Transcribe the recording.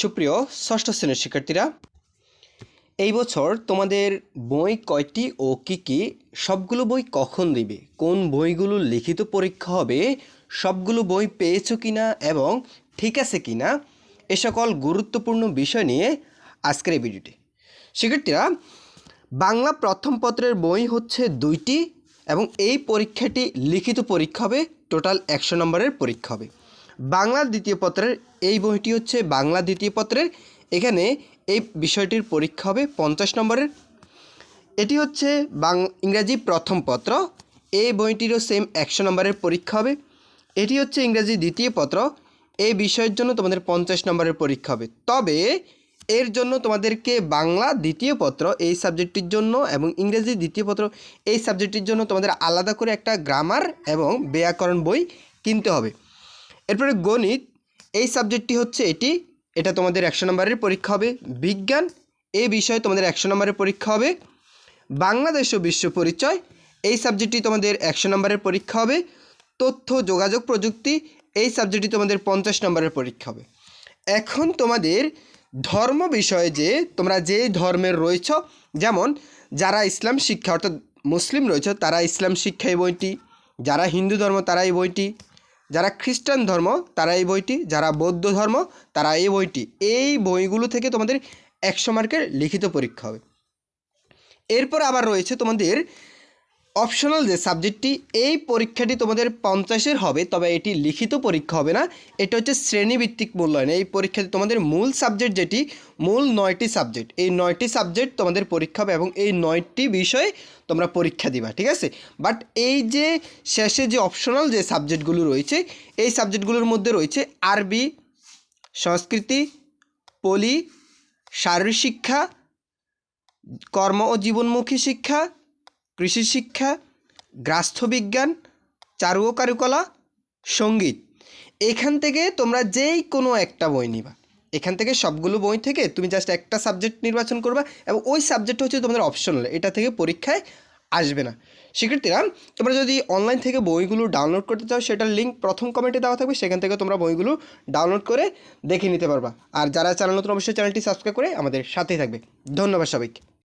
সুপ্রিয় ষষ্ঠ শ্রেণির শিক্ষার্থীরা, এই বছর তোমাদের বই কয়টি ও কি কি, সবগুলো বই কখন দিবে? কোন বইগুলো লিখিত পরীক্ষা হবে, সবগুলো বই পেয়েছ কিনা এবং ঠিক আছে কিনা, এ সকল গুরুত্বপূর্ণ বিষয় নিয়ে আজকের এই ভিডিওটি। শিক্ষার্থীরা, বাংলা প্রথম পত্রের বই হচ্ছে দুইটি এবং এই পরীক্ষাটি লিখিত পরীক্ষা হবে, টোটাল একশো নম্বরের পরীক্ষা হবে। বাংলা দ্বিতীয় পত্রের এই বইটি হচ্ছে বাংলা দ্বিতীয় পত্রের। এখানে এই বিষয়টির পরীক্ষা হবে পঞ্চাশ নম্বরের। এটি হচ্ছে বাং ইংরাজি প্রথম পত্র। এই বইটিরও সেম একশো নম্বরের পরীক্ষা হবে। এটি হচ্ছে ইংরাজি দ্বিতীয় পত্র। এই বিষয়ের জন্য তোমাদের পঞ্চাশ নম্বরের পরীক্ষা হবে। তবে এর জন্য তোমাদেরকে বাংলা দ্বিতীয় পত্র এই সাবজেক্টটির জন্য এবং ইংরেজি দ্বিতীয় পত্র এই সাবজেক্টটির জন্য তোমাদের আলাদা করে একটা গ্রামার এবং ব্যাকরণ বই কিনতে হবে। এরপরে গণিত, এই সাবজেক্টটি হচ্ছে এটি, এটা তোমাদের একশো নম্বরের পরীক্ষা হবে। বিজ্ঞান এই বিষয়ে তোমাদের একশো নম্বরের পরীক্ষা হবে। বাংলাদেশ ও বিশ্ব পরিচয়, এই সাবজেক্টটি তোমাদের একশো নম্বরের পরীক্ষা হবে। তথ্য, যোগাযোগ প্রযুক্তি, এই সাবজেক্টটি তোমাদের পঞ্চাশ নম্বরের পরীক্ষা হবে। এখন তোমাদের ধর্ম বিষয়ে যে তোমরা যে ধর্মের রয়েছ, যেমন যারা ইসলাম শিক্ষা, অর্থাৎ মুসলিম রয়েছে, তারা ইসলাম শিক্ষা এই বইটি, যারা হিন্দু ধর্ম, তারা এই বইটি। যারা খ্রিস্টান ধর্ম, তারা এই বইটি, যারা বৌদ্ধ ধর্ম, তারা এই বইটি। এই বইগুলো থেকে তোমাদের একশো মার্কের লিখিত পরীক্ষা হবে। এরপর আবার রয়েছে তোমাদের অপশনাল যে সাবজেক্টটি এই পরীক্ষাটি তোমাদের পঞ্চাশের হবে, তবে এটি লিখিত পরীক্ষা হবে না। এটা হচ্ছে শ্রেণীভিত্তিক মূল্যায়ন। এই পরীক্ষাতে তোমাদের মূল সাবজেক্ট যেটি, মূল নয়টি সাবজেক্ট এই নয়টি সাবজেক্ট তোমাদের পরীক্ষা হবে এবং এই নয়টি বিষয়ে তোমরা পরীক্ষা দিবা, ঠিক আছে? বাট এই যে শেষে যে অপশনাল যে সাবজেক্টগুলো রয়েছে, এই সাবজেক্টগুলোর মধ্যে রয়েছে আরবি, সংস্কৃতি, পলি, শারীরিক শিক্ষা, কর্ম ও জীবনমুখী শিক্ষা কৃষি শিক্ষা গ্রাস্থবিজ্ঞান চারু ও কারুকলা, সংগীত। এখান থেকে তোমরা যেই কোনো একটা বই নিবা। এখান থেকে সবগুলো বই থেকে তুমি জাস্ট একটা সাবজেক্ট নির্বাচন করবা এবং ওই সাবজেক্ট হচ্ছে তোমাদের অপশনাল এটা থেকে পরীক্ষায় আসবে না। শিক্ষার্থীরা, তোমরা যদি অনলাইন থেকে বইগুলো ডাউনলোড করতে চাও, সেটার লিঙ্ক প্রথম কমেন্টে দেওয়া থাকবে, সেখান থেকে তোমরা বইগুলো ডাউনলোড করে দেখে নিতে পারবা। আর যারা চ্যানেল নতুন, অবশ্যই চ্যানেলটি সাবস্ক্রাইব করে আমাদের সাথেই থাকবে। ধন্যবাদ সবাইকে।